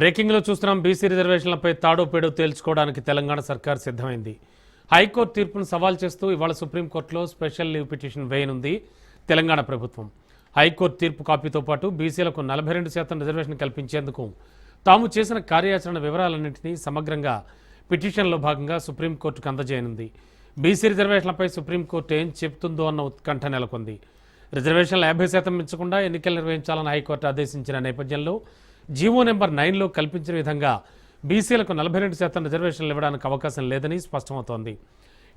బ్రేకింగ్లో చూస్తున్నాం. బీసీ రిజర్వేషన్లపై తాడో తేల్చుకోవడానికి తెలంగాణ సర్కార్ సిద్ధమైంది. హైకోర్టు తీర్పును సవాల్ చేస్తూ ఇవాళ సుప్రీంకోర్టులో స్పెషల్ లీవ్ పిటిషన్ వేయనుంది తెలంగాణ ప్రభుత్వం. హైకోర్టు తీర్పు కాపీతో పాటు బీసీలకు నలభై రెండు శాతం రిజర్వేషన్ కల్పించేందుకు తాము చేసిన కార్యాచరణ వివరాలన్నింటినీ సమగ్రంగా పిటిషన్లో భాగంగా సుప్రీంకోర్టుకు అందజేయనుంది. బీసీ రిజర్వేషన్లపై సుప్రీంకోర్టు ఏం చెబుతుందో అన్న ఉత్కంఠ నెలకొంది. రిజర్వేషన్లు యాభై శాతం మించకుండా ఎన్నికలు నిర్వహించాలని హైకోర్టు ఆదేశించిన నేపథ్యంలో జీవో నెంబర్ నైన్లో కల్పించిన విధంగా బీసీలకు నలభై రెండు శాతం రిజర్వేషన్లు ఇవ్వడానికి అవకాశం లేదని స్పష్టమవుతోంది.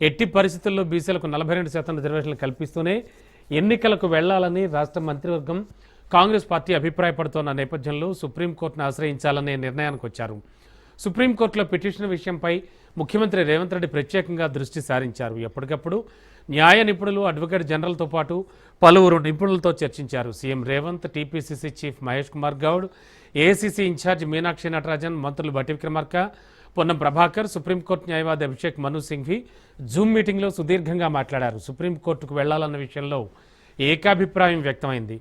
ఎట్టి పరిస్థితుల్లో బీసీలకు నలభై రెండు శాతం రిజర్వేషన్లు కల్పిస్తూనే ఎన్నికలకు వెళ్ళాలని రాష్ట్ర మంత్రివర్గం కాంగ్రెస్ పార్టీ అభిప్రాయపడుతోన్న నేపథ్యంలో సుప్రీంకోర్టును ఆశ్రయించాలనే నిర్ణయానికి వచ్చారు. సుప్రీంకోర్టులో పిటిషన్ విషయంపై ముఖ్యమంత్రి రేవంత్ రెడ్డి ప్రత్యేకంగా దృష్టి సారించారు. ఎప్పటికప్పుడు న్యాయ నిపుణులు అడ్వకేట్ జనరల్తో పాటు పలువురు నిపుణులతో చర్చించారు. CM Revanth TPCC chief Mahesh Kumar Goud ACC incharge Meenakshi Natarajan మంత్రులు బట్టి విక్రమార్క పొన్నం ప్రభాకర్ సుప్రీంకోర్టు న్యాయవాది అభిషేక్ మను సింఘ్వి జూమ్ మీటింగ్లో సుదీర్ఘంగా మాట్లాడారు. సుప్రీంకోర్టుకు వెళ్ళాలన్న విషయంలో ఏకాభిప్రాయం వ్యక్తమైంది.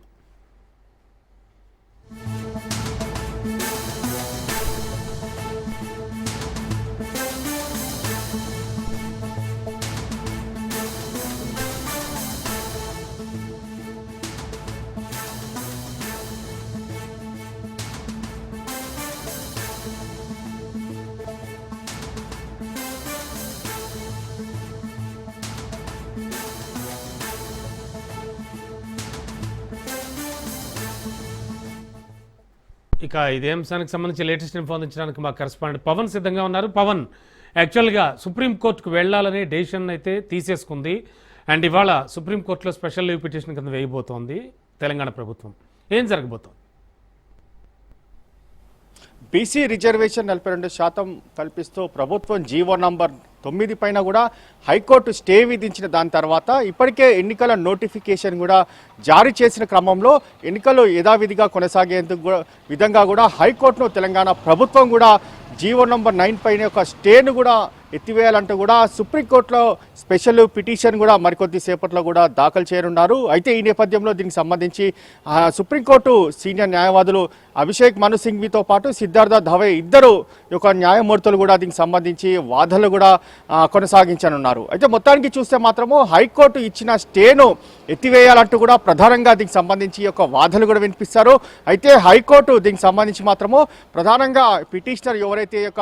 ఇక ఇదే అంశానికి సంబంధించి లేటెస్ట్ ఇన్ఫో అందించడానికి మా కరెస్పాండెంట్ పవన్ సిద్ధంగా ఉన్నారు. పవన్ యాక్చువల్గా సుప్రీంకోర్టుకు వెళ్ళాలని డెసిషన్ అయితే తీసేసుకుంది. అండ్ ఇవాళ సుప్రీంకోర్టులో స్పెషల్ లీవ్ పిటిషన్ కింద వేయబోతోంది తెలంగాణ ప్రభుత్వం. ఏం జరగబోతోంది? బీసీ రిజర్వేషన్ నలభై రెండు శాతం కల్పిస్తూ ప్రభుత్వం జీవో నంబర్ తొమ్మిది పైన కూడా హైకోర్టు స్టే విధించిన దాని తర్వాత ఇప్పటికే ఎన్నికల నోటిఫికేషన్ కూడా జారీ చేసిన క్రమంలో ఎన్నికలు యథావిధిగా కొనసాగేందుకు విధంగా కూడా హైకోర్టును తెలంగాణ ప్రభుత్వం కూడా జీవో నంబర్ నైన్ పైన ఒక స్టేను కూడా ఎత్తివేయాలంటూ కూడా సుప్రీంకోర్టులో స్పెషల్ పిటిషన్ కూడా మరికొద్ది సేపట్లో కూడా దాఖలు చేయనున్నారు. అయితే ఈ నేపథ్యంలో దీనికి సంబంధించి సుప్రీంకోర్టు సీనియర్ న్యాయవాదులు అభిషేక్ మను సింఘ్వితో పాటు సిద్ధార్థ ధవే ఇద్దరు యొక్క న్యాయమూర్తులు కూడా దీనికి సంబంధించి వాదనలు కూడా కొనసాగించనున్నారు. అయితే మొత్తానికి చూస్తే మాత్రము హైకోర్టు ఇచ్చిన స్టేను ఎత్తివేయాలంటూ కూడా ప్రధానంగా దీనికి సంబంధించి ఒక యొక్క వాదనలు కూడా వినిపిస్తారు. అయితే హైకోర్టు దీనికి సంబంధించి మాత్రము ప్రధానంగా పిటిషనర్ ఎవరైతే యొక్క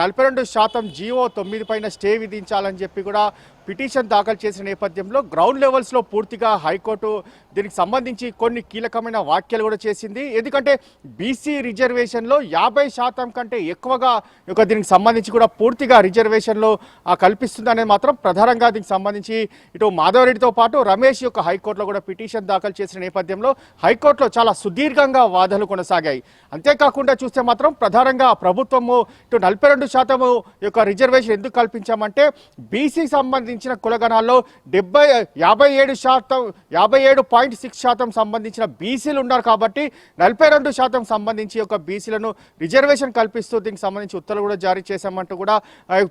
నలభై రెండు శాతం జీవో తొమ్మిది పైన స్టే విధించాలని చెప్పి కూడా పిటిషన్ దాఖలు చేసిన నేపథ్యంలో గ్రౌండ్ లెవెల్స్లో పూర్తిగా హైకోర్టు దీనికి సంబంధించి కొన్ని కీలకమైన వ్యాఖ్యలు కూడా చేసింది. ఎందుకంటే బీసీ రిజర్వేషన్లో యాభై శాతం కంటే ఎక్కువగా ఒక దీనికి సంబంధించి కూడా పూర్తిగా రిజర్వేషన్లో కల్పిస్తుంది అనేది మాత్రం ప్రధానంగా దీనికి సంబంధించి ఇటు మాధవరెడ్డితో పాటు రమేష్ యొక్క హైకోర్టులో కూడా పిటిషన్ దాఖలు చేసిన నేపథ్యంలో హైకోర్టులో చాలా సుదీర్ఘంగా వాదనలు కొనసాగాయి. అంతేకాకుండా చూస్తే మాత్రం ప్రధానంగా ప్రభుత్వము ఇటు నలభై రెండు శాతము యొక్క రిజర్వేషన్ ఎందుకు కల్పించామంటే బీసీ సంబంధించి సంబంధించిన కులగణాల్లో డెబ్బై యాభై ఏడు శాతం యాభై ఏడు పాయింట్ సిక్స్ శాతం సంబంధించిన బీసీలు ఉన్నారు కాబట్టి నలభై రెండు శాతం సంబంధించి యొక్క బీసీలను రిజర్వేషన్ కల్పిస్తూ దీనికి సంబంధించి ఉత్తర్వులు కూడా జారీ చేశామంటూ కూడా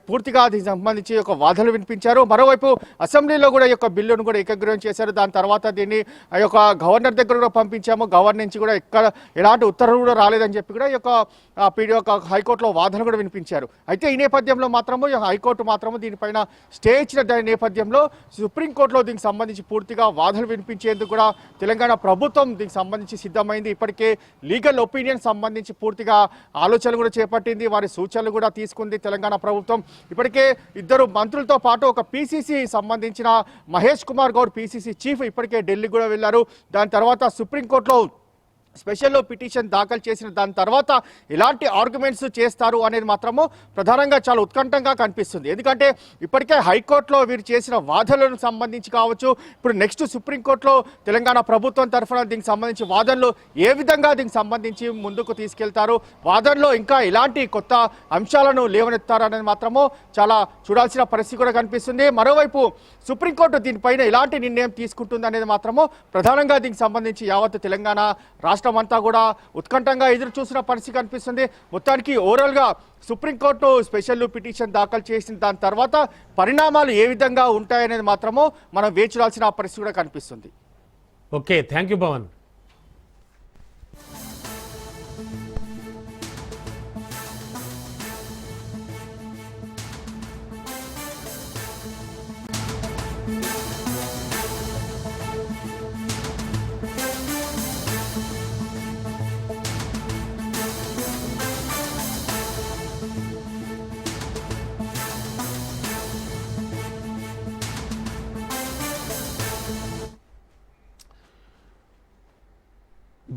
పూర్తిగా దీనికి సంబంధించి ఒక వాదనలు వినిపించారు. మరోవైపు అసెంబ్లీలో కూడా ఈ యొక్క బిల్లును కూడా ఏకగ్రహం చేశారు. దాని తర్వాత దీన్ని ఆ యొక్క గవర్నర్ దగ్గర కూడా పంపించాము. గవర్నర్ నుంచి కూడా ఎక్కడ ఎలాంటి ఉత్తర్వులు కూడా రాలేదని చెప్పి కూడా ఈ యొక్క పీడీ యొక్క హైకోర్టులో వాదనలు కూడా వినిపించారు. అయితే ఈ నేపథ్యంలో మాత్రము హైకోర్టు మాత్రము దీనిపైన స్టే ఇచ్చిన దాని నేపథ్యంలో సుప్రీంకోర్టులో దీనికి సంబంధించి పూర్తిగా వాదనలు వినిపించేందుకు కూడా తెలంగాణ ప్రభుత్వం దీనికి సంబంధించి సిద్ధమైంది. ఇప్పటికే లీగల్ ఒపీనియన్ సంబంధించి పూర్తిగా ఆలోచనలు కూడా చేపట్టింది. వారి సూచనలు కూడా తీసుకుంది తెలంగాణ ప్రభుత్వం. ఇప్పటికే ఇద్దరు మంత్రులతో పాటు ఒక పీసీసీ సంబంధించిన మహేష్ కుమార్ గౌడ్ పీసీసీ చీఫ్ ఇప్పటికే ఢిల్లీ కూడా వెళ్ళారు. దాని తర్వాత సుప్రీంకోర్టులో స్పెషల్ పిటిషన్ దాఖలు చేసిన దాని తర్వాత ఎలాంటి ఆర్గ్యుమెంట్స్ చేస్తారు అనేది మాత్రము ప్రధానంగా చాలా ఉత్కంఠంగా కనిపిస్తుంది. ఎందుకంటే ఇప్పటికే హైకోర్టులో వీరు చేసిన వాదనలకు సంబంధించి కావచ్చు ఇప్పుడు నెక్స్ట్ సుప్రీంకోర్టులో తెలంగాణ ప్రభుత్వం తరఫున దీనికి సంబంధించి వాదనలు ఏ విధంగా దీనికి సంబంధించి ముందుకు తీసుకెళ్తారు వాదనలో ఇంకా ఎలాంటి కొత్త అంశాలను లేవనెత్తారు అనేది మాత్రము చాలా చూడాల్సిన పరిస్థితి కూడా కనిపిస్తుంది. మరోవైపు సుప్రీంకోర్టు దీనిపైన ఎలాంటి నిర్ణయం తీసుకుంటుంది అనేది మాత్రము ప్రధానంగా దీనికి సంబంధించి యావత్ తెలంగాణ రాష్ట్ర అంతా కూడా ఉత్కంఠంగా ఎదురు చూసిన పరిస్థితి కనిపిస్తుంది. మొత్తానికి ఓవరాల్గా సుప్రీంకోర్టు స్పెషల్ పిటిషన్ దాఖలు చేసిన దాని తర్వాత పరిణామాలు ఏ విధంగా ఉంటాయనేది మాత్రము మనం వేచి చూడాల్సిన పరిస్థితి కూడా కనిపిస్తుంది. Okay thank you Bhavan.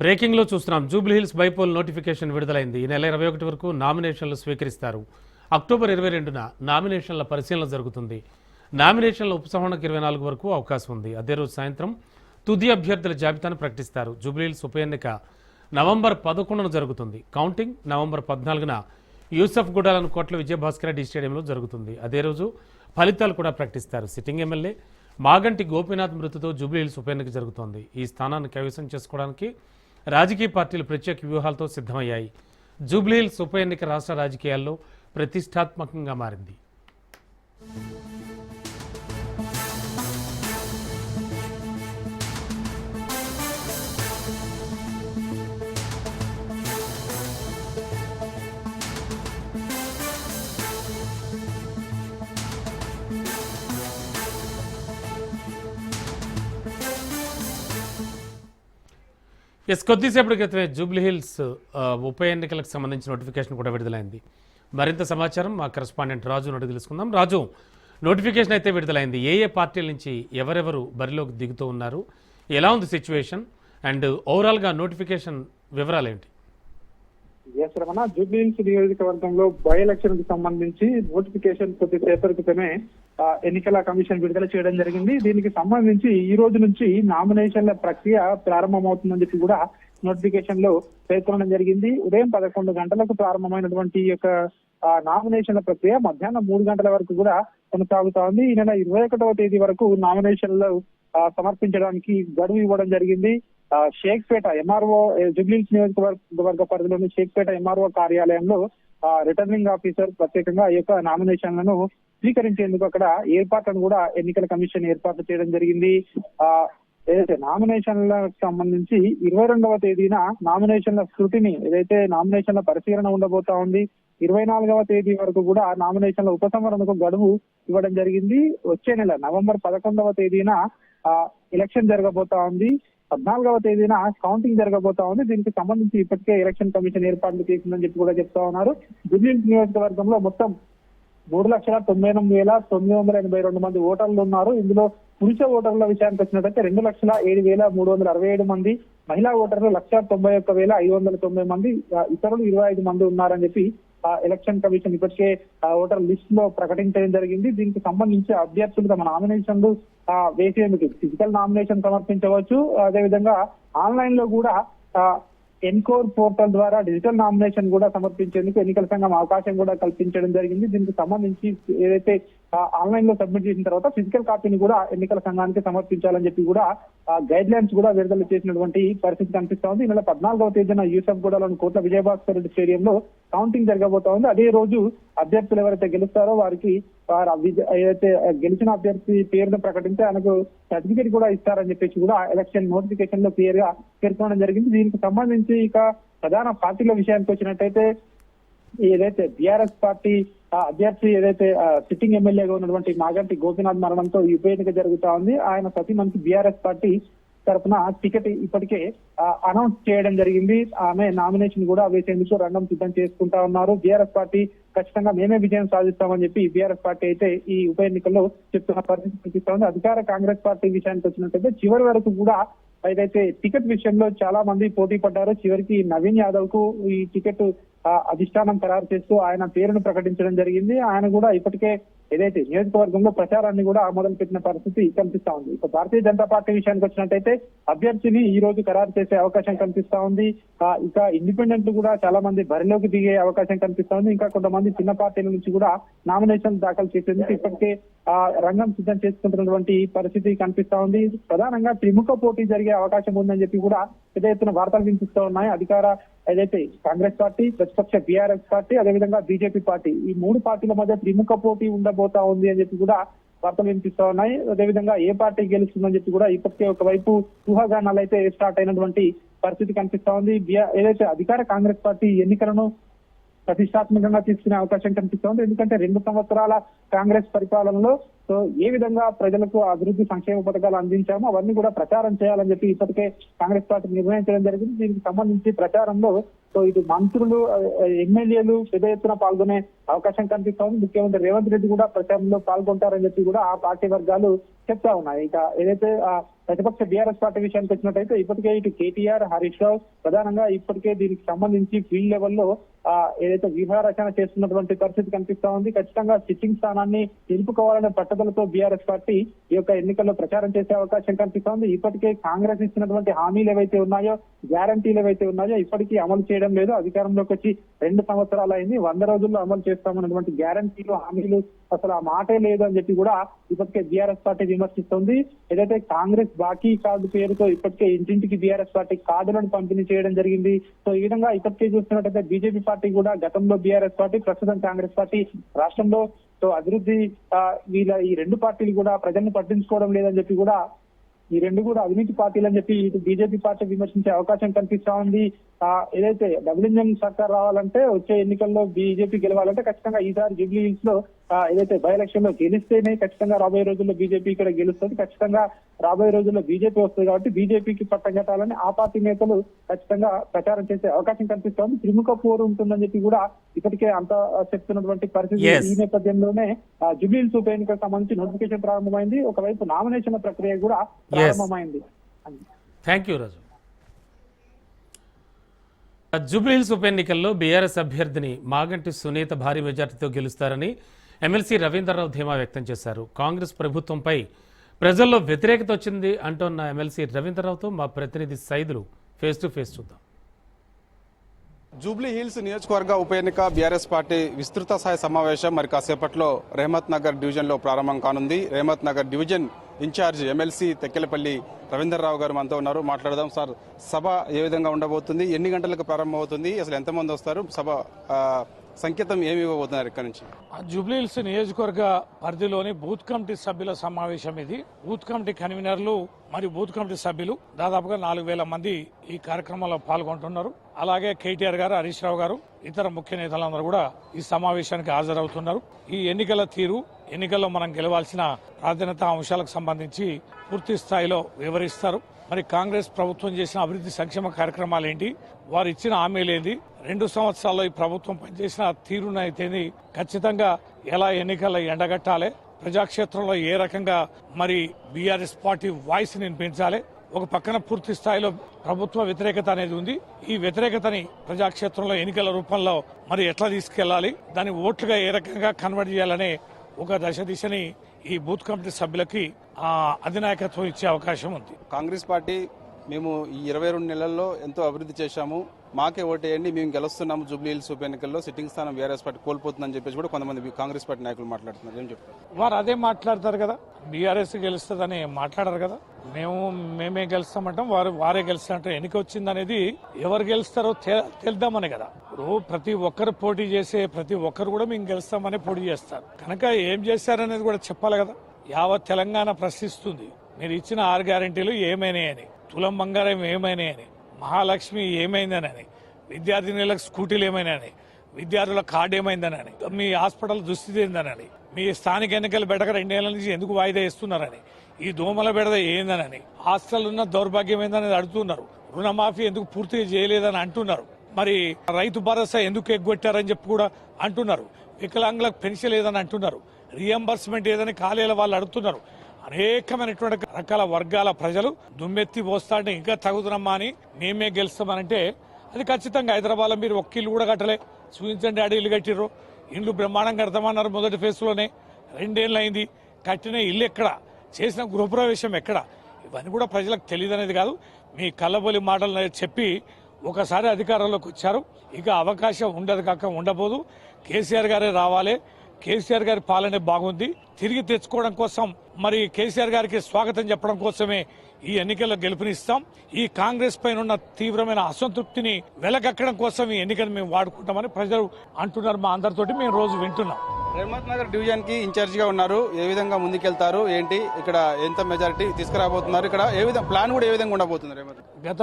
బ్రేకింగ్లో చూస్తున్నాం. జూబ్లీహిల్స్ బైపోల్ నోటిఫికేషన్ విడుదలైంది. ఈ నెల ఇరవై ఒకటి వరకు నామినేషన్లు స్వీకరిస్తారు. అక్టోబర్ ఇరవై రెండున నామినేషన్ల పరిశీలన జరుగుతుంది. నామినేషన్ల ఉపసంహరణకు ఇరవై నాలుగు వరకు అవకాశం ఉంది. అదే రోజు సాయంత్రం తుది అభ్యర్థుల జాబితాను ప్రకటిస్తారు. జూబ్లీ హిల్స్ ఉప ఎన్నిక నవంబర్ పదకొండున జరుగుతుంది. కౌంటింగ్ నవంబర్ పద్నాలుగున యూసఫ్ గుడాలను కోట్ల విజయభాస్కర్ రెడ్డి స్టేడియంలో జరుగుతుంది. అదే రోజు ఫలితాలు కూడా ప్రకటిస్తారు. సిట్టింగ్ ఎమ్మెల్యే మాగంటి గోపీనాథ్ మృతితో జూబ్లీ హిల్స్ ఉప ఎన్నిక జరుగుతోంది. ఈ స్థానాన్ని కైవసం చేసుకోవడానికి రాజకీయ పార్టీలు ప్రత్యేక వ్యూహాలతో సిద్ధమయ్యాయి. జూబ్లీహిల్స్ ఉప ఎన్నిక రాష్ట్ర రాజకీయాల్లో ప్రతిష్టాత్మకంగా మారింది. ఎస్ కొద్దిసేపటి క్రితమే జూబ్లీహిల్స్ ఉప ఎన్నికలకు సంబంధించిన నోటిఫికేషన్ కూడా విడుదలైంది. మరింత సమాచారం మా కరెస్పాండెంట్ రాజు అడిగి తెలుసుకుందాం. రాజు నోటిఫికేషన్ అయితే విడుదలైంది. ఏ ఏ పార్టీల నుంచి ఎవరెవరు బరిలోకి దిగుతూ ఉన్నారు? ఎలా ఉంది సిచ్యువేషన్? అండ్ ఓవరాల్గా నోటిఫికేషన్ వివరాలు ఏంటి? ఎస్ రమణ జూబ్లీహిల్స్ నియోజకవర్గంలో బై ఎలక్షన్కి సంబంధించి నోటిఫికేషన్ కొద్దిసేపటి క్రితమే ఎన్నికల కమిషన్ విడుదల చేయడం జరిగింది. దీనికి సంబంధించి ఈ రోజు నుంచి నామినేషన్ల ప్రక్రియ ప్రారంభమవుతుందని చెప్పి కూడా నోటిఫికేషన్లో పేర్కొనడం జరిగింది. ఉదయం పదకొండు గంటలకు ప్రారంభమైనటువంటి యొక్క నామినేషన్ల ప్రక్రియ మధ్యాహ్నం మూడు గంటల వరకు కూడా కొనసాగుతా ఉంది. ఈ నెల ఇరవై ఒకటవ తేదీ వరకు నామినేషన్లు సమర్పించడానికి గడువు ఇవ్వడం జరిగింది. షేక్పేట ఎంఆర్ఓ జుబ్లీస్ నియోజకవర్గ పరిధిలోని షేక్పేట ఎంఆర్ఓ కార్యాలయంలో రిటర్నింగ్ ఆఫీసర్ ప్రత్యేకంగా ఈ యొక్క నామినేషన్లను స్వీకరించేందుకు అక్కడ ఏర్పాట్లను కూడా ఎన్నికల కమిషన్ ఏర్పాట్లు చేయడం జరిగింది. ఆ ఏదైతే నామినేషన్లకు సంబంధించి ఇరవై రెండవ తేదీన నామినేషన్ల స్క్రూటిని ఏదైతే నామినేషన్ల పరిశీలన ఉండబోతా ఉంది ఇరవై నాలుగవ తేదీ వరకు కూడా నామినేషన్ల ఉపసంహరణకు గడువు ఇవ్వడం జరిగింది. వచ్చే నెల నవంబర్ పదకొండవ తేదీన ఆ ఎలక్షన్ జరగబోతా ఉంది. పద్నాలుగవ తేదీన కౌంటింగ్ జరగబోతా ఉంది. దీనికి సంబంధించి ఇప్పటికే ఎలక్షన్ కమిషన్ ఏర్పాట్లు చేసిందని చెప్పి కూడా చెప్తా ఉన్నారు. ఢిల్లీ నియోజకవర్గంలో మొత్తం మూడు లక్షల తొంభై ఎనిమిది వేల తొమ్మిది వందల ఎనభై రెండు మంది ఓటర్లు ఉన్నారు. ఇందులో పురుష ఓటర్ల విషయానికి వచ్చినట్టయితే రెండు లక్షల ఏడు వేల మూడు వందల అరవై ఏడు మంది మహిళా ఓటర్లు లక్ష తొంభై ఒక్క వేల ఐదు వందల తొంభై మంది ఇతరులు ఇరవై ఐదు మంది ఉన్నారని చెప్పి ఎలక్షన్ కమిషన్ ఇప్పటికే ఓటర్ లిస్ట్లో ప్రకటించడం జరిగింది. దీనికి సంబంధించి అభ్యర్థులు తమ నామినేషన్లు వేసేందుకు ఫిజికల్ నామినేషన్ సమర్పించవచ్చు. అదేవిధంగా ఆన్లైన్లో కూడా ఎన్కోర్ పోర్టల్ ద్వారా డిజిటల్ నామినేషన్ కూడా సమర్పించేందుకు ఎన్నికల సంఘం అవకాశం కూడా కల్పించడం జరిగింది. దీనికి సంబంధించి ఏదైతే ఆన్లైన్లో సబ్మిట్ చేసిన తర్వాత ఫిజికల్ కాపీని కూడా ఎన్నికల సంఘానికి సమర్పించాలని చెప్పి కూడా గైడ్ లైన్స్ కూడా విడుదల చేసినటువంటి పరిస్థితి కనిపిస్తా ఉంది ఈ నెల పద్నాలుగవ తేదీన యూసఫ్ గూడలోని కోట్ల విజయభాస్కర్ రెడ్డి స్టేడియంలో కౌంటింగ్ జరగబోతా ఉంది అదే రోజు అభ్యర్థులు ఎవరైతే గెలుస్తారో వారికి వారు ఏదైతే గెలిచిన అభ్యర్థి పేరును ప్రకటించి ఆయనకు సర్టిఫికేట్ కూడా ఇస్తారని చెప్పేసి కూడా ఎలక్షన్ నోటిఫికేషన్లో క్లియర్గా పేర్కొనడం జరిగింది. దీనికి సంబంధించి ఇక ప్రధాన పార్టీల విషయానికి వచ్చినట్టయితే ఏదైతే బీఆర్ఎస్ పార్టీ అభ్యర్థి ఏదైతే సిట్టింగ్ ఎమ్మెల్యేగా ఉన్నటువంటి మాగంటి గోపినాథ్ మరణంతో ఈ ఉప ఎన్నిక జరుగుతా ఉంది. ఆయన ప్రతి మంచి బీఆర్ఎస్ పార్టీ తరఫున టికెట్ ఇప్పటికే అనౌన్స్ చేయడం జరిగింది. ఆమె నామినేషన్ కూడా వేసేందుకు రంగం సిద్ధం చేసుకుంటా ఉన్నారు. బీఆర్ఎస్ పార్టీ ఖచ్చితంగా మేమే విజయం సాధిస్తామని చెప్పి బీఆర్ఎస్ పార్టీ అయితే ఈ ఉప ఎన్నికల్లో చెప్తున్న పరిస్థితి కనిపిస్తా ఉంది. అధికార కాంగ్రెస్ పార్టీ విషయానికి వచ్చినట్టయితే చివరి వరకు కూడా ఏదైతే టికెట్ విషయంలో చాలా మంది పోటీ పడ్డారు చివరికి నవీన్ యాదవ్కు ఈ టికెట్ ఆ, అధిష్టానం ఖరారు చేస్తూ ఆయన పేరును ప్రకటించడం జరిగింది. ఆయన కూడా ఇప్పటికే ఏదైతే నియోజకవర్గంలో ప్రచారాన్ని కూడా ఆమోదం పెట్టిన పరిస్థితి కనిపిస్తా ఉంది. ఇక భారతీయ జనతా పార్టీ విషయానికి వచ్చినట్టయితే అభ్యర్థిని ఈ రోజు ఖరారు చేసే అవకాశం కనిపిస్తా ఉంది. ఇక ఇండిపెండెంట్ కూడా చాలా మంది బరిలోకి దిగే అవకాశం కనిపిస్తా ఉంది. ఇంకా కొంతమంది చిన్న పార్టీల నుంచి కూడా నామినేషన్ దాఖలు చేసేందుకు ఇప్పటికే ఆ రంగం సిద్ధం చేసుకుంటున్నటువంటి పరిస్థితి కనిపిస్తా ఉంది. ప్రధానంగా త్రిముఖ పోటీ జరిగే అవకాశం ఉందని చెప్పి కూడా పెద్ద ఎత్తున వార్తలు వినిపిస్తూ ఉన్నాయి. అధికార ఏదైతే కాంగ్రెస్ పార్టీ ప్రతిపక్ష బీఆర్ఎస్ పార్టీ అదేవిధంగా బీజేపీ పార్టీ ఈ మూడు పార్టీల మధ్య త్రిముఖ పోటీ ఉండబోతా ఉంది అని చెప్పి కూడా వార్తలు వినిపిస్తా ఉన్నాయి. అదేవిధంగా ఏ పార్టీ గెలుస్తుందని చెప్పి కూడా ఇప్పటికే ఒకవైపు ఊహాగానాలు అయితే స్టార్ట్ అయినటువంటి పరిస్థితి కనిపిస్తా ఉంది. ఏదైతే అధికార కాంగ్రెస్ పార్టీ ఎన్నికలను ప్రతిష్టాత్మకంగా తీసుకునే అవకాశం కనిపిస్తోంది ఎందుకంటే రెండు సంవత్సరాల కాంగ్రెస్ పరిపాలనలో సో ఏ విధంగా ప్రజలకు అభివృద్ధి సంక్షేమ పథకాలు అందించామో అవన్నీ కూడా ప్రచారం చేయాలని చెప్పి ఇప్పటికే కాంగ్రెస్ పార్టీ నిర్ణయించడం జరిగింది. దీనికి సంబంధించి ప్రచారంలో సో ఇటు మంత్రులు ఎమ్మెల్యేలు పెద్ద ఎత్తున పాల్గొనే అవకాశం కనిపిస్తోంది. ముఖ్యమంత్రి రేవంత్ రెడ్డి కూడా ప్రచారంలో పాల్గొంటారని చెప్పి కూడా ఆ పార్టీ వర్గాలు చెప్తా ఉన్నాయి. ఇక ఏదైతే ప్రతిపక్ష బీఆర్ఎస్ పార్టీ విషయానికి వచ్చినట్టయితే ఇప్పటికే ఇటు కేటీఆర్ హరీష్ రావు ప్రధానంగా ఇప్పటికే దీనికి సంబంధించి ఫీల్డ్ లెవెల్లో ఏదైతే వ్యూహారచన చేస్తున్నటువంటి పరిస్థితి కనిపిస్తా ఉంది ఖచ్చితంగా సిట్టింగ్ స్థానాన్ని నిలుపుకోవాలనే పట్టుదలతో బీఆర్ఎస్ పార్టీ ఈ యొక్క ఎన్నికల్లో ప్రచారం చేసే అవకాశం కనిపిస్తా ఉంది. ఇప్పటికే కాంగ్రెస్ ఇచ్చినటువంటి హామీలు ఏవైతే ఉన్నాయో గ్యారంటీలు ఏవైతే ఉన్నాయో ఇప్పటికీ అమలు చేయడం లేదు. అధికారంలోకి వచ్చి రెండు సంవత్సరాలు అయింది. వంద రోజుల్లో అమలు చేస్తామన్నటువంటి గ్యారంటీలు హామీలు అసలు ఆ మాటే లేదు అని చెప్పి కూడా ఇప్పటికే బీఆర్ఎస్ పార్టీ విమర్శిస్తోంది. ఏదైతే కాంగ్రెస్ బాకీ కార్డు పేరుతో ఇప్పటికే ఇంటింటికి బీఆర్ఎస్ పార్టీ కార్డులను పంపిణీ చేయడం జరిగింది. సో ఈ విధంగా ఇప్పటికే చూస్తున్నట్టయితే బీజేపీ పార్టీ కూడా గతంలో బీఆర్ఎస్ పార్టీ ప్రస్తుతం కాంగ్రెస్ పార్టీ రాష్ట్రంలో. సో అభివృద్ధి ఆ, వీళ్ళ ఈ రెండు పార్టీలు కూడా ప్రజల్ని పట్టించుకోవడం లేదని చెప్పి కూడా ఈ రెండు కూడా అవినీతి పార్టీలు అని చెప్పి ఇటు బీజేపీ పార్టీ విమర్శించే అవకాశం కనిపిస్తా ఉంది. ఏదైతే డబుల్ ఇంజన్ సర్కార్ రావాలంటే వచ్చే ఎన్నికల్లో బీజేపీ గెలవాలంటే ఖచ్చితంగా ఈసారి జూబ్లీ హిల్స్లో ఏదైతే బై ఎలక్షన్లో గెలిస్తేనే ఖచ్చితంగా రాబోయే రోజుల్లో బీజేపీ ఇక్కడ గెలుస్తుంది. ఖచ్చితంగా రాబోయే రోజుల్లో బీజేపీ వస్తుంది కాబట్టి బీజేపీకి పట్టం కట్టాలని ఆ పార్టీ నేతలు ఖచ్చితంగా ప్రచారం చేసే అవకాశం కనిపిస్తోంది త్రిముఖ పోరు ఉంటుందని చెప్పి కూడా ఇప్పటికే అంత చెప్తున్నటువంటి పరిస్థితి. ఈ నేపథ్యంలోనే జూబ్లీ హిల్స్ ఉప ఎన్నికలకు సంబంధించి నోటిఫికేషన్ ప్రారంభమైంది. ఒకవైపు నామినేషన్ ప్రక్రియ కూడా ప్రారంభమైంది. థ్యాంక్ యూ రాజు జూబ్లీహిల్స్ ఉప ఎన్నికల్లో బీఆర్ఎస్ అభ్యర్థిని మాగంటి సునీత భారీ మెజార్టీతో గెలుస్తారని ఎమ్మెల్సీ రవీంద్రరావు ధీమా వ్యక్తం చేశారు. కాంగ్రెస్ ప్రభుత్వంపై ప్రజల్లో వ్యతిరేకత వచ్చింది అంటున్న ఎమ్మెల్సీ రవీంద్రరావుతో మా ప్రతినిధి సైదులు ఫేస్ టు ఫేస్ చూద్దాం. జూబ్లీ హిల్స్ నియోజకవర్గ ఉప ఎన్నిక బీఆర్ఎస్ పార్టీ విస్తృత స్థాయి సమావేశం. మరి కాసేపట్లో రేమత్ నగర్ డివిజన్లో ప్రారంభం కానుంది. Rahmath Nagar division incharge MLC Tekkalapalli Ravinderrao గారు మనతో ఉన్నారు. మాట్లాడదాం సార్ సభ ఏ విధంగా ఉండబోతుంది? ఎన్ని గంటలకు ప్రారంభం అవుతుంది అసలు ఎంతమంది వస్తారు? సభ సంకేతం ఏమి ఇవ్వబోతున్నారు ఇక్కడ నుంచి? జూబ్లీహిల్స్ నియోజకవర్గ పరిధిలోని బూత్ కమిటీ సభ్యుల సమావేశం ఇది. బూత్ కమిటీ కన్వీనర్లు మరియు బూత్ కమిటీ సభ్యులు దాదాపుగా నాలుగు వేల మంది ఈ కార్యక్రమంలో పాల్గొంటున్నారు. అలాగే కేటీఆర్ గారు హరీష్ రావు గారు ఇతర ముఖ్య నేతలందరూ కూడా ఈ సమావేశానికి హాజరవుతున్నారు. ఈ ఎన్నికల తీరు ఎన్నికల్లో మనం గెలవాల్సిన ప్రాధాన్యత అంశాలకు సంబంధించి పూర్తి స్థాయిలో వివరిస్తారు. మరి కాంగ్రెస్ ప్రభుత్వం చేసిన అభివృద్ధి సంక్షేమ కార్యక్రమాలు ఏంటి? వారు ఇచ్చిన హామీలేంది రెండు సంవత్సరాల్లో ఈ ప్రభుత్వం పనిచేసిన తీరునైతేని ఖచ్చితంగా ఎలా ఎన్నికల ఎండగట్టాలి ప్రజాక్షేత్రంలో ఏ రకంగా మరి బీఆర్ఎస్ పార్టీ వాయిస్ వినిపించాలి ఒక పక్కన పూర్తి స్థాయిలో ప్రభుత్వ వ్యతిరేకత అనేది ఉంది. ఈ వ్యతిరేకతని ప్రజాక్షేత్రంలో ఎన్నికల రూపంలో మరి ఎట్లా తీసుకెళ్ళాలి దాన్ని ఓట్లుగా ఏ రకంగా కన్వర్ట్ చేయాలనే ఒక దశ దిశని ఈ బూత్ కమిటీ సభ్యులకి అధినాయకత్వం ఇచ్చే అవకాశం ఉంది. కాంగ్రెస్ పార్టీ మేము ఈ ఇరవై రెండు నెలల్లో ఎంతో అభివృద్ధి చేశాము. మాకే ఓటేయండి మేము గెలుస్తున్నాము జూబ్లీ హిల్స్ ఉప ఎన్నికల్లో. సిట్టింగ్ స్థానం బీఆర్ఎస్ పార్టీ కోల్పోతుందని చెప్పేసి కూడా కొంతమంది కాంగ్రెస్ పార్టీ నాయకులు మాట్లాడుతున్నారు. ఏం చెప్తారు? వారు అదే మాట్లాడతారు కదా. బీఆర్ఎస్ గెలుస్తుందని మాట్లాడరు కదా. మేము మేమే గెలుస్తామంటాం వారు వారే గెలుస్తారంటారు ఎన్నిక వచ్చిందనేది ఎవరు గెలుస్తారో తె- తెలుద్దామని కదా. ఇప్పుడు ప్రతి ఒక్కరు పోటీ చేసే ప్రతి ఒక్కరు కూడా మేము గెలుస్తామని పోటీ చేస్తారు. కనుక ఏం చేశారనేది కూడా చెప్పాలి కదా. యావత్ తెలంగాణ ప్రశ్నిస్తుంది. మీరు ఇచ్చిన ఆరు గ్యారంటీలు ఏమైనాయని. తులం బంగారం ఏమైనాయని. మహాలక్ష్మి ఏమైందనని విద్యార్థినిలకు స్కూటీలు ఏమైనాయని విద్యార్థుల కార్డు ఏమైందనని మీ హాస్పిటల్ దుస్థితి ఏందనని మీ స్థానిక ఎన్నికలు బెడక రెండేళ్ళ నుంచి ఎందుకు వాయిదా ఇస్తున్నారని ఈ దోమల బెడద ఏందనని హాస్టల్ ఉన్న దౌర్భాగ్యం ఏందనేది అడుగుతున్నారు. రుణమాఫీ ఎందుకు పూర్తిగా చేయలేదని అంటున్నారు. మరి రైతు భరోసా ఎందుకు ఎగ్గొట్టారని చెప్పి కూడా అంటున్నారు. వికలాంగులకు పెన్షన్ లేదని అంటున్నారు. రియంబర్స్మెంట్ ఏదని ఖాళీల వాళ్ళు అడుగుతున్నారు. అనేకమైనటువంటి రకాల వర్గాల ప్రజలు దుమ్మెత్తి పోస్తాంటే ఇంకా తగుదనమ్మా అని మేమే గెలుస్తామనంటే అది ఖచ్చితంగా హైదరాబాద్లో మీరు ఒక్క ఇల్లు కూడా కట్టలే. చూపించండి ఆడ ఇల్లు కట్టిర్రు. ఇండ్లు బ్రహ్మాండం కడతామన్నారు మొదటి ఫేస్లోనే. రెండేళ్ళు అయింది కట్టిన ఇల్లు ఎక్కడ? చేసిన గృహప్రవేశం ఎక్కడ? ఇవన్నీ కూడా ప్రజలకు తెలియదు అనేది కాదు. మీ కళ్ళబొలి మాటలు చెప్పి ఒకసారి అధికారంలోకి వచ్చారు. ఇక అవకాశం ఉండదు కాక ఉండబోదు. కేసీఆర్ గారే రావాలి. కేసీఆర్ గారి పాలనే బాగుంది. తిరిగి తెచ్చుకోవడం కోసం మరి కేసీఆర్ గారికి స్వాగతం చెప్పడం కోసమే ఈ ఎన్నికల్లో గెలుపునిస్తాం. ఈ కాంగ్రెస్ పైన ఉన్న తీవ్రమైన అసంతృప్తిని వెలగక్కడం కోసం ఈ ఎన్నికను మేము వాడుకుంటామని ప్రజలు అంటున్నారు మా అందరితోటి. మేము రోజు వింటున్నాం. రేమత్ నగర్ డివిజన్కి ఇన్ఛార్జ్గా ఉన్నారు. ఏ విధంగా ముందుకెళ్తారు? ఏంటి? ఇక్కడ ఎంత మెజారిటీ తీసుకురాబోతున్నారు? ఇక్కడ ఏ విధంగా ప్లాన్ కూడా ఏ విధంగా ఉండబోతుంది రేమత్? గత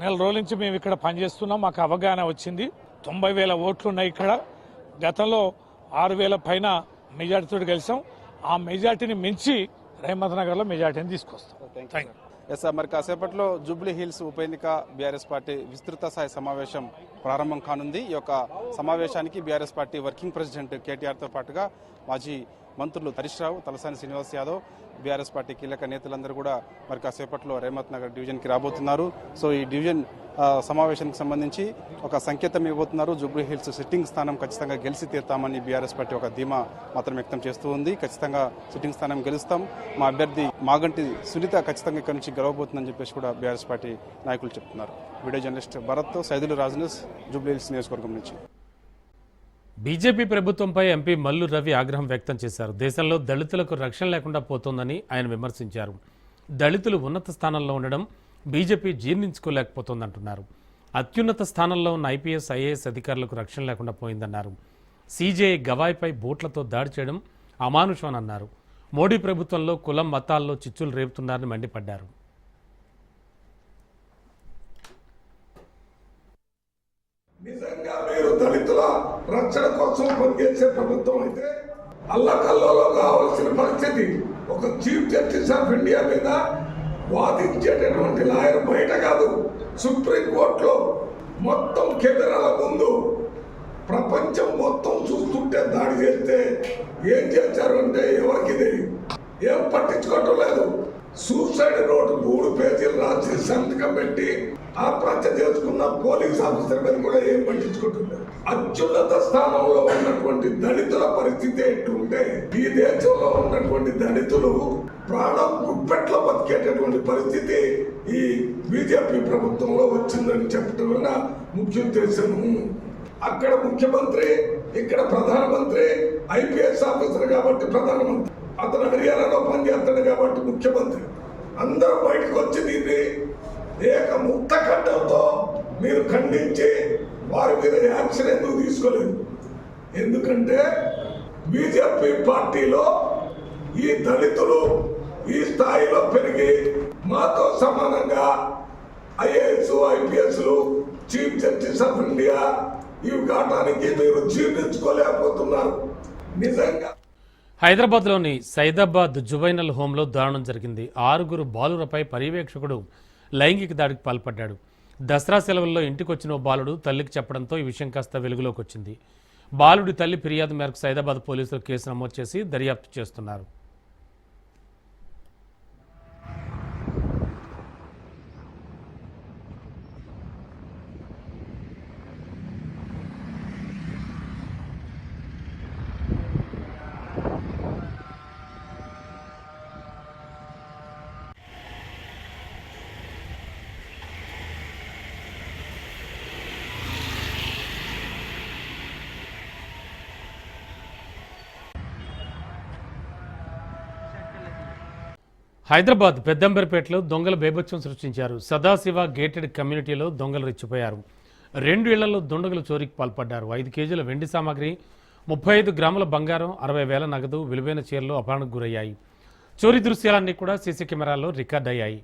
నెల రోజుల నుంచి మేము ఇక్కడ పనిచేస్తున్నాం. మాకు అవగాహన వచ్చింది. తొంభై వేల ఓట్లు ఉన్నాయి ఇక్కడ. గతంలో ఆరు వేల పైన మెజార్టీతో గెలిచాం. ఆ మెజార్టీని మించి రేమత్ నగర్లో మెజార్టీని తీసుకొస్తాం. థ్యాంక్ ఎస్ సార్ మరి కాసేపట్లో జూబ్లీ హిల్స్ ఉప ఎన్నిక బీఆర్ఎస్ పార్టీ విస్తృత స్థాయి సమావేశం ప్రారంభం కానుంది. ఈ యొక్క సమావేశానికి బీఆర్ఎస్ పార్టీ వర్కింగ్ ప్రెసిడెంట్ కేటీఆర్తో పాటుగా మాజీ మంత్రులు హరీష్ రావు తలసాని శ్రీనివాస్ యాదవ్ బీఆర్ఎస్ పార్టీ కీలక నేతలందరూ కూడా మరి కాసేపట్లో రేమత్ నగర్ డివిజన్కి రాబోతున్నారు. సో ఈ డివిజన్ సమావేశానికి సంబంధించి ఒక సంకేతం ఇవ్వబోతున్నారు. జూబ్లీ హిల్స్ సిట్టింగ్ స్థానం ఖచ్చితంగా గెలిచి తీరుతామని బీఆర్ఎస్ పార్టీ ఒక ధీమా మాత్రం వ్యక్తం చేస్తూ ఉంది. ఖచ్చితంగా సిట్టింగ్ స్థానం గెలుస్తాం. మా అభ్యర్థి మాగంటి సునీత ఖచ్చితంగా ఇక్కడి నుంచి గెలవబోతుందని చెప్పేసి కూడా బీఆర్ఎస్ పార్టీ నాయకులు చెప్తున్నారు. వీడియో జర్నలిస్ట్ భరత్ సైదులు రాజనస్ జూబ్లీ హిల్స్ నియోజకవర్గం నుంచి. బీజేపీ ప్రభుత్వంపై ఎంపీ మల్లు రవి ఆగ్రహం వ్యక్తం చేశారు. దేశంలో దళితులకు రక్షణ లేకుండా పోతోందని ఆయన విమర్శించారు. దళితులు ఉన్నత స్థానంలో ఉండడం బీజేపీ జీర్ణించుకోలేకపోతోందంటున్నారు. అత్యున్నత స్థానంలో ఉన్న ఐపీఎస్ ఐఏఎస్ అధికారులకు రక్షణ లేకుండా పోయిందన్నారు. సీజేఐ గవాయిపై బూట్లతో దాడి చేయడం అమానుషం అని అన్నారు. మోడీ ప్రభుత్వంలో కులం మతాల్లో చిచ్చులు రేపుతున్నారని మండిపడ్డారు. నిజంగా మీరు దళితుల రక్షణ కోసం పనిచేసే ప్రభుత్వం అయితే అల్లకల్లోలో కావాల్సిన పరిస్థితి. ఒక చీఫ్ జస్టిస్ ఆఫ్ ఇండియా మీద వాదించేటటువంటి లాయర్ బయట కాదు సుప్రీం కోర్టులో మొత్తం కెమెరాల ముందు ప్రపంచం మొత్తం చూస్తుంటే దాడి చేస్తే ఏం చేశారు అంటే ఎవరికి తెలియదు. ఏం పట్టించుకోవటం లేదు. సూసైడ్ నోట్ మూడు పేజీలు రాసి సంతకం పెట్టి ఆత్మహత్య చేసుకున్న పోలీస్ ఆఫీసర్ మీద కూడా ఏం పట్టించుకుంటున్నారు? అత్యున్నత స్థానంలో ఉన్నటువంటి దళితుల పరిస్థితి ఎట్లుంటే ఈ దేశంలో ఉన్నటువంటి దళితులు ప్రాణం గుప్పెట్లో బతికేటటువంటి పరిస్థితి ఈ బీజేపీ ప్రభుత్వంలో వచ్చిందని చెప్పడం వల్ల ముఖ్య ఉద్దేశము అక్కడ ముఖ్యమంత్రి ఇక్కడ ప్రధానమంత్రి ఐపీఎస్ ఆఫీసర్ కాబట్టి ప్రధానమంత్రి. అతను హర్యానాలో పనిచేస్తాడు కాబట్టి ముఖ్యమంత్రి. అందరూ బయటకు వచ్చి దీన్ని ఏక ముక్త ఖండంతో మీరు ఖండించి వారి మీద యాక్షన్ ఎందుకు తీసుకోలేదు? ఎందుకంటే బీజేపీ పార్టీలో ఈ దళితులు ఈ స్థాయిలో పెరిగి మాతో సమానంగా ఐఏఎస్ ఐపీఎస్లు చీఫ్ జస్టిస్ ఆఫ్ ఇండియా ఈ కావడానికి మీరు జీర్ణించుకోలేకపోతున్నారు. నిజంగా. హైదరాబాద్లోని సైదాబాద్ జువైనల్ హోంలో దారుణం జరిగింది. ఆరుగురు బాలురపై పర్యవేక్షకుడు లైంగిక దాడికి పాల్పడ్డాడు. దసరా సెలవుల్లో ఇంటికొచ్చిన ఓ బాలుడు తల్లికి చెప్పడంతో ఈ విషయం కాస్త వెలుగులోకి వచ్చింది. బాలుడి తల్లి ఫిర్యాదు మేరకు సైదాబాద్ పోలీసులు కేసు నమోదు చేసి దర్యాప్తు చేస్తున్నారు. హైదరాబాద్ పెద్దంబరిపేటలో దొంగల బేభత్సం సృష్టించారు. సదాశివ గేటెడ్ కమ్యూనిటీలో దొంగలు రెచ్చిపోయారు. రెండు ఇళ్ళలో దుండగులు చోరీకి పాల్పడ్డారు. ఐదు కేజీల వెండి సామాగ్రి ముప్పై ఐదు గ్రాముల బంగారం అరవై వేల నగదు విలువైన చీరలు అపహరణకు గురయ్యాయి. చోరీ దృశ్యాలన్నీ కూడా సీసీ కెమెరాల్లో రికార్డ్ అయ్యాయి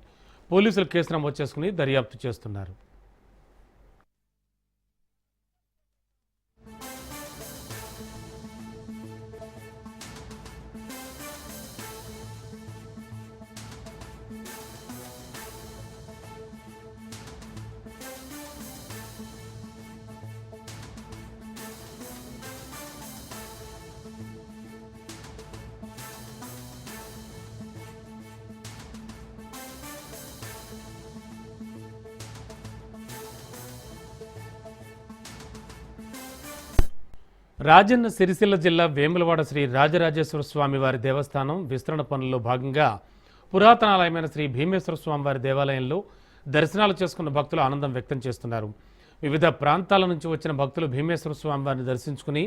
పోలీసులు కేసు నమోదు చేసుకుని దర్యాప్తు చేస్తున్నారు. రాజన్న సిరిసిల్ల జిల్లా వేములవాడ శ్రీ రాజరాజేశ్వర స్వామి వారి దేవస్థానం విస్తరణ పనుల్లో భాగంగా పురాతనాలయమైన శ్రీ భీమేశ్వర స్వామి వారి దేవాలయంలో దర్శనాలు చేసుకున్న భక్తులు ఆనందం వ్యక్తం చేస్తున్నారు. వివిధ ప్రాంతాల నుంచి వచ్చిన భక్తులు భీమేశ్వర స్వామి వారిని దర్శించుకుని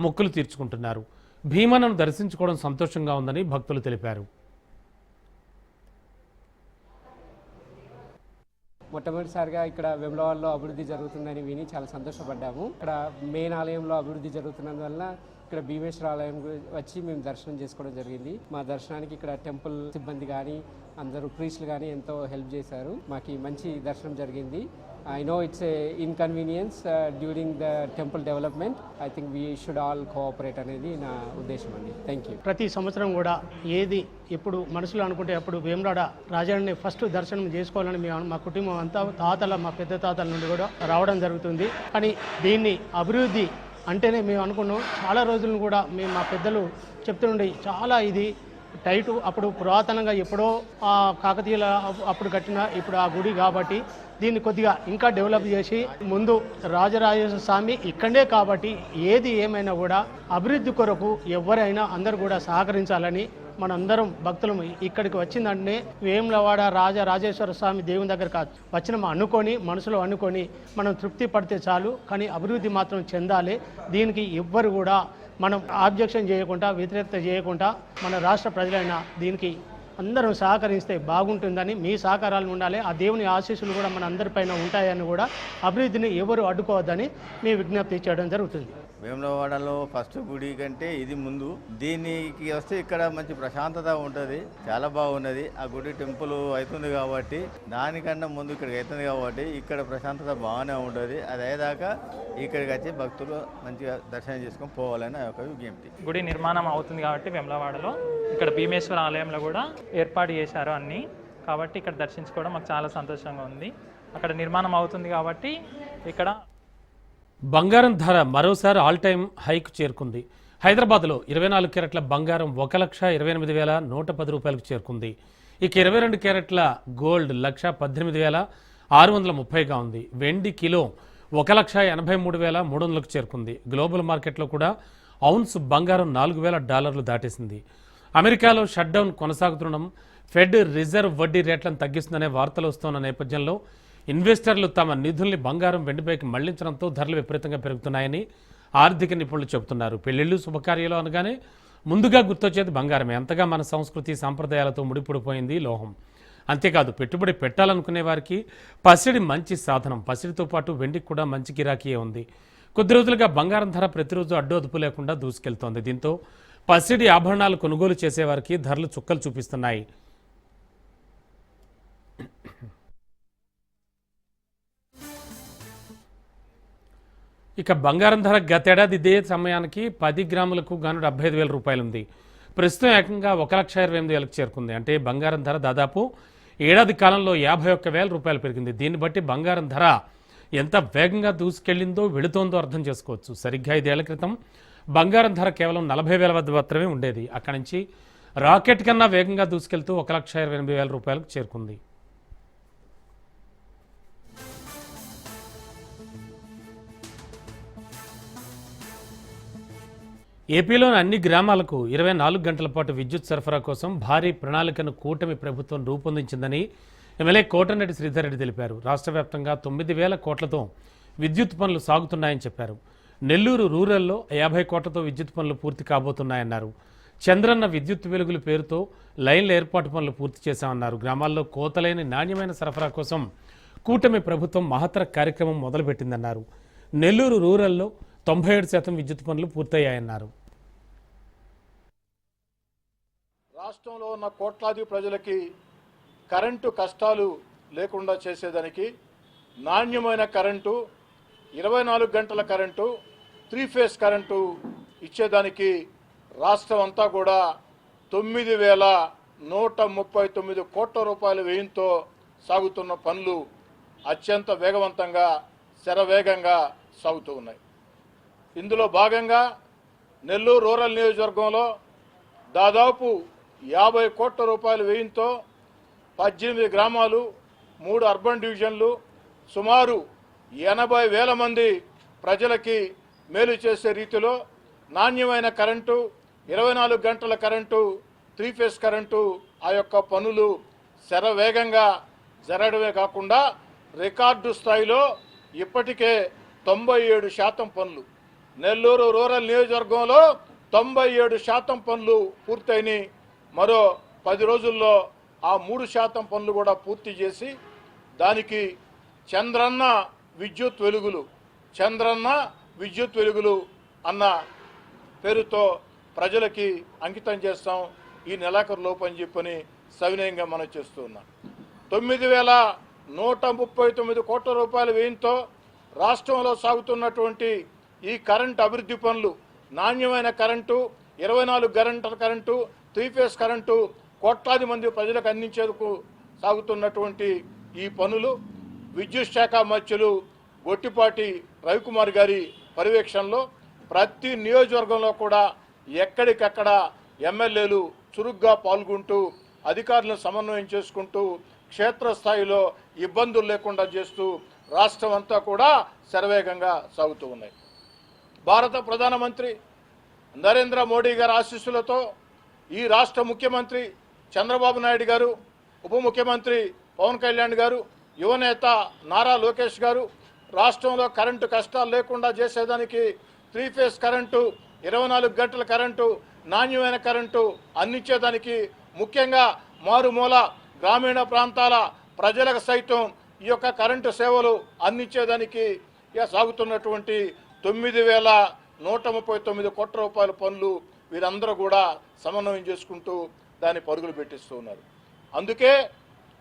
మొక్కులు తీర్చుకుంటున్నారు. భీమనను దర్శించుకోవడం సంతోషంగా ఉందని భక్తులు తెలిపారు. మొట్టమొదటిసారిగా ఇక్కడ వెమ్లవాడలో అభివృద్ధి జరుగుతుందని విని చాలా సంతోషపడ్డాము. ఇక్కడ మెయిన్ ఆలయంలో అభివృద్ధి జరుగుతున్నందువల్ల ఇక్కడ భీమేశ్వర ఆలయం వచ్చి మేము దర్శనం చేసుకోవడం జరిగింది. మా దర్శనానికి ఇక్కడ టెంపుల్ సిబ్బంది కానీ అందరూ ప్రీస్టులు కానీ ఎంతో హెల్ప్ చేశారు. మాకు మంచి దర్శనం జరిగింది. I know it's a inconvenience during the temple development I think we should all cooperate అనేది నా ఉద్దేశం అండి. థ్యాంక్ యూ ప్రతి సంవత్సరం కూడా ఏది ఎప్పుడు మనసులో అనుకుంటే అప్పుడు వేమరాడ రాజాని ఫస్ట్ దర్శనం చేసుకోవాలని మేము మా కుటుంబం అంతా తాతల మా పెద్ద తాతల నుండి కూడా రావడం జరుగుతుంది. కానీ దీన్ని అభివృద్ధి అంటేనే మేము అనుకున్నాం. చాలా రోజులను కూడా మేము మా పెద్దలు చెప్తుండే చాలా ఇది టైటు అప్పుడు పురాతనంగా ఎప్పుడో ఆ కాకతీయుల అప్పుడు కట్టిన ఇప్పుడు ఆ గుడి కాబట్టి దీన్ని కొద్దిగా ఇంకా డెవలప్ చేసి ముందు రాజరాజేశ్వర స్వామి ఇక్కడే కాబట్టి ఏది ఏమైనా కూడా అభివృద్ధి కొరకు ఎవరైనా అందరూ కూడా సహకరించాలని మనందరం భక్తులం ఇక్కడికి వచ్చిందంటే వేములవాడ రాజ రాజేశ్వర స్వామి దేవుని దగ్గర కాదు వచ్చిన అనుకొని మనసులో అనుకొని మనం తృప్తి పడితే చాలు కానీ అభివృద్ధి మాత్రం చెందాలి. దీనికి ఎవ్వరు కూడా మనం ఆబ్జెక్షన్ చేయకుండా వ్యతిరేకత చేయకుండా మన రాష్ట్ర ప్రజలైన దీనికి అందరం సహకరిస్తే బాగుంటుందని మీ సహకారాలు ఉండాలి. ఆ దేవుని ఆశీస్సులు కూడా మన అందరిపైన ఉంటాయని కూడా అభివృద్ధిని ఎవరు అడ్డుకోవద్దని మీ విజ్ఞప్తి చేయడం జరుగుతుంది. వేములవాడలో ఫస్ట్ గుడి కంటే ఇది ముందు. దీనికి వస్తే ఇక్కడ మంచి ప్రశాంతత ఉంటుంది చాలా బాగున్నది. ఆ గుడి టెంపుల్ అవుతుంది కాబట్టి దానికన్నా ముందు ఇక్కడికి అవుతుంది కాబట్టి ఇక్కడ ప్రశాంతత బాగానే ఉంటుంది. అది అయ్యేదాకా ఇక్కడికి వచ్చి భక్తులు మంచిగా దర్శనం చేసుకొని పోవాలని ఒక విజ్ఞప్తి. గుడి నిర్మాణం అవుతుంది కాబట్టి వేములవాడలో. ఇక్కడ భీమేశ్వర ఆలయంలో కూడా ఏర్పాటు చేశారు అన్నీ. కాబట్టి ఇక్కడ దర్శించుకోవడం మాకు చాలా సంతోషంగా ఉంది. అక్కడ నిర్మాణం అవుతుంది కాబట్టి ఇక్కడ బంగారం ధర మరోసారి ఆల్ టైమ్ హైక్ చేరుకుంది. హైదరాబాద్లో ఇరవై నాలుగు క్యారెట్ల బంగారం ఒక లక్ష ఇరవై ఎనిమిది వేల నూట పది రూపాయలకు చేరుకుంది. ఇక ఇరవై రెండు క్యారెట్ల గోల్డ్ లక్ష పద్దెనిమిది వేల ఆరు వందల ముప్పైగా ఉంది. వెండి కిలో ఒక లక్ష ఎనభై మూడు వేల మూడు వందలకు చేరుకుంది. గ్లోబల్ మార్కెట్లో కూడా ఔన్స్ బంగారం నాలుగు వేల డాలర్లు దాటేసింది. అమెరికాలో షట్డౌన్ కొనసాగుతుండడం ఫెడ్ రిజర్వ్ వడ్డీ రేట్లను తగ్గిస్తుందనే వార్తలు వస్తున్న నేపథ్యంలో ఇన్వెస్టర్లు తమ నిధుల్ని బంగారం వెండిపైకి మళ్ళించడంతో ధరలు విపరీతంగా పెరుగుతున్నాయని ఆర్థిక నిపుణులు చెబుతున్నారు. పెళ్ళిళ్ళు శుభకార్యాలు అనగానే ముందుగా గుర్తొచ్చేది బంగారమే. అంతగా మన సంస్కృతి సాంప్రదాయాలతో ముడిపడిపోయింది లోహం. అంతేకాదు పెట్టుబడి పెట్టాలనుకునే వారికి పసిడి మంచి సాధనం. పసిడితో పాటు వెండికి కూడా మంచి గిరాకీయే ఉంది. కొద్ది రోజులుగా బంగారం ధర ప్రతిరోజు అడ్డు అదుపు లేకుండా దూసుకెళ్తోంది. దీంతో పసిడి ఆభరణాలు కొనుగోలు చేసేవారికి ధరలు చుక్కలు చూపిస్తున్నాయి. ఇక బంగారం ధర గతేడాది ఇదే సమయానికి పది గ్రాములకు గాను డెబ్బై ఐదు వేల రూపాయలు ఉంది ప్రస్తుతం ఏకంగా ఒక లక్ష ఇరవై ఎనిమిది వేలకు చేరుకుంది. అంటే బంగారం ధర దాదాపు ఏడాది కాలంలో యాభై ఒక్క వేల రూపాయలు పెరిగింది. దీన్ని బట్టి బంగారం ధర ఎంత వేగంగా దూసుకెళ్ళిందో వెళుతోందో అర్థం చేసుకోవచ్చు. సరిగ్గా ఐదేళ్ళ క్రితం బంగారం ధర కేవలం నలభై వేల వద్ద మాత్రమే ఉండేది. అక్కడి నుంచి రాకెట్ కన్నా వేగంగా దూసుకెళ్తూ ఒక లక్ష ఇరవై ఎనిమిది వేల రూపాయలకు చేరుకుంది. ఏపీలోని అన్ని గ్రామాలకు ఇరవై నాలుగు గంటల పాటు విద్యుత్ సరఫరా కోసం భారీ ప్రణాళికను కూటమి ప్రభుత్వం రూపొందించిందని ఎమ్మెల్యే కోటనరెడ్డి శ్రీధర్ రెడ్డి తెలిపారు. రాష్ట్ర వ్యాప్తంగా తొమ్మిది వేల కోట్లతో విద్యుత్ పనులు సాగుతున్నాయని చెప్పారు. నెల్లూరు రూరల్లో యాభై కోట్లతో విద్యుత్ పనులు పూర్తి కాబోతున్నాయన్నారు. చంద్రన్న విద్యుత్ వెలుగుల పేరుతో లైన్ల ఏర్పాటు పనులు పూర్తి చేశామన్నారు. గ్రామాల్లో కోతలేని నాణ్యమైన సరఫరా కోసం కూటమి ప్రభుత్వం మహత్తర కార్యక్రమం మొదలుపెట్టిందన్నారు. నెల్లూరు రూరల్లో తొంభై ఏడు శాతం విద్యుత్ పనులు పూర్తయ్యాయన్నారు. రాష్ట్రంలో ఉన్న కోట్లాది ప్రజలకి కరెంటు కష్టాలు లేకుండా చేసేదానికి నాణ్యమైన కరెంటు ఇరవై నాలుగు గంటల కరెంటు త్రీ ఫేస్ కరెంటు ఇచ్చేదానికి రాష్ట్రం అంతా కూడా తొమ్మిది వేల నూట ముప్పై తొమ్మిది కోట్ల రూపాయల వ్యయంతో సాగుతున్న పనులు అత్యంత వేగవంతంగా శరవేగంగా సాగుతూ ఉన్నాయి. ఇందులో భాగంగా నెల్లూరు రూరల్ నియోజకవర్గంలో దాదాపు యాభై కోట్ల రూపాయల వ్యయంతో పద్దెనిమిది గ్రామాలు మూడు అర్బన్ డివిజన్లు సుమారు ఎనభై వేల మంది ప్రజలకి మేలు చేసే రీతిలో నాణ్యమైన కరెంటు ఇరవై నాలుగు గంటల కరెంటు త్రీ ఫేస్ కరెంటు ఆ యొక్క పనులు శరవేగంగా జరగడమే కాకుండా రికార్డు స్థాయిలో ఇప్పటికే తొంభై ఏడు శాతం పనులు. నెల్లూరు రూరల్ నియోజకవర్గంలో తొంభై ఏడు శాతం పనులు పూర్తయినాయి. మరో పది రోజుల్లో ఆ మూడు శాతం పనులు కూడా పూర్తి చేసి దానికి చంద్రన్న విద్యుత్ వెలుగులు చంద్రన్న విద్యుత్ వెలుగులు అన్న పేరుతో ప్రజలకి అంకితం చేస్తాం. ఈ నెలాఖరు లోపు అని చెప్పని సవినయంగా మనం చేస్తూ ఉన్నాం. తొమ్మిది వేల నూట ముప్పై తొమ్మిది కోట్ల రూపాయల వ్యయంతో రాష్ట్రంలో సాగుతున్నటువంటి ఈ కరెంటు అభివృద్ధి పనులు నాణ్యమైన కరెంటు ఇరవై నాలుగు గంటల కరెంటు త్రీ ఫేస్ కరెంటు కోట్లాది మంది ప్రజలకు అందించేందుకు సాగుతున్నటువంటి ఈ పనులు విద్యుత్ శాఖ మధ్యులు గొట్టిపాటి రవికుమార్ గారి పర్యవేక్షణలో ప్రతి నియోజకవర్గంలో కూడా ఎక్కడికక్కడ ఎమ్మెల్యేలు చురుగ్గా పాల్గొంటూ అధికారులను సమన్వయం చేసుకుంటూ క్షేత్రస్థాయిలో ఇబ్బందులు లేకుండా చేస్తూ రాష్ట్రం అంతా కూడా శరవేగంగా సాగుతూ ఉన్నాయి. భారత ప్రధానమంత్రి నరేంద్ర మోడీ గారి ఆశీస్సులతో ఈ రాష్ట్ర ముఖ్యమంత్రి చంద్రబాబు నాయుడు గారు ఉప ముఖ్యమంత్రి పవన్ కళ్యాణ్ గారు యువనేత నారా లోకేష్ గారు రాష్ట్రంలో కరెంటు కష్టాలు లేకుండా చేసేదానికి త్రీ ఫేస్ కరెంటు ఇరవై నాలుగు గంటల కరెంటు నాణ్యమైన కరెంటు అందించేదానికి ముఖ్యంగా మారుమూల గ్రామీణ ప్రాంతాల ప్రజలకు సైతం ఈ యొక్క కరెంటు సేవలు అందించేదానికి సాగుతున్నటువంటి తొమ్మిది వేల నూట ముప్పై తొమ్మిది కోట్ల రూపాయల పనులు వీరందరూ కూడా సమన్వయం చేసుకుంటూ దాన్ని పరుగులు పెట్టిస్తూ ఉన్నారు. అందుకే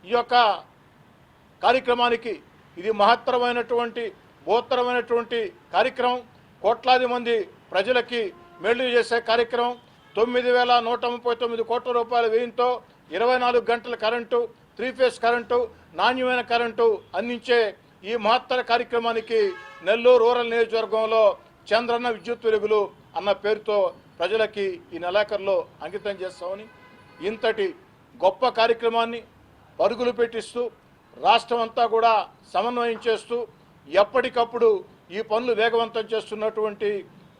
ఈ యొక్క కార్యక్రమానికి ఇది మహత్తరమైనటువంటి బోత్తరమైనటువంటి కార్యక్రమం. కోట్లాది మంది ప్రజలకి మేలు చేసే కార్యక్రమం. తొమ్మిది వేల నూట ముప్పై తొమ్మిది కోట్ల రూపాయల వ్యయంతో ఇరవై నాలుగు గంటల కరెంటు త్రీ ఫేస్ కరెంటు నాణ్యమైన కరెంటు అందించే ఈ మహత్తర కార్యక్రమానికి నెల్లూరు రూరల్ నియోజకవర్గంలో చంద్రన్న విద్యుత్ వెలుగులు అన్న పేరుతో ప్రజలకి ఈ నెలాఖరులో అంకితం చేస్తామని ఇంతటి గొప్ప కార్యక్రమాన్ని పరుగులు పెట్టిస్తూ రాష్ట్రం అంతా కూడా సమన్వయం చేస్తూ ఎప్పటికప్పుడు ఈ పనులు వేగవంతం చేస్తున్నటువంటి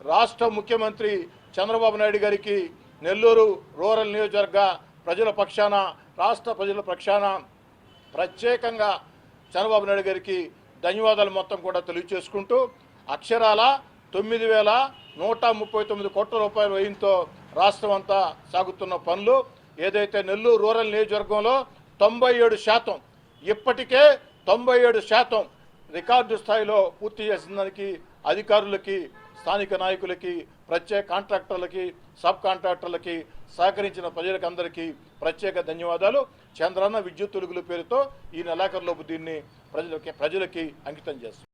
రాష్ట్ర ముఖ్యమంత్రి చంద్రబాబు నాయుడు గారికి నెల్లూరు రూరల్ నియోజకవర్గ ప్రజల పక్షాన రాష్ట్ర ప్రజల పక్షాన ప్రత్యేకంగా చంద్రబాబు నాయుడు గారికి ధన్యవాదాలు మొత్తం కూడా తెలియజేసుకుంటూ అక్షరాల తొమ్మిది వేల నూట ముప్పై తొమ్మిది కోట్ల రూపాయల వ్యయంతో రాష్ట్రం అంతా సాగుతున్న పనులు ఏదైతే నెల్లూరు రూరల్ నియోజకవర్గంలో తొంభై ఏడు శాతం ఇప్పటికే తొంభై ఏడు శాతం రికార్డు స్థాయిలో పూర్తి చేసిన దానికి అధికారులకి స్థానిక నాయకులకి ప్రత్యేక కాంట్రాక్టర్లకి సబ్ కాంట్రాక్టర్లకి సహకరించిన ప్రజలకందరికీ ప్రత్యేక ధన్యవాదాలు. చంద్రన్న విద్యుత్ తొలుగుల పేరుతో ఈ నెలాఖరులోపు దీన్ని ప్రజలకి ప్రజలకి అంకితం చేస్తాం.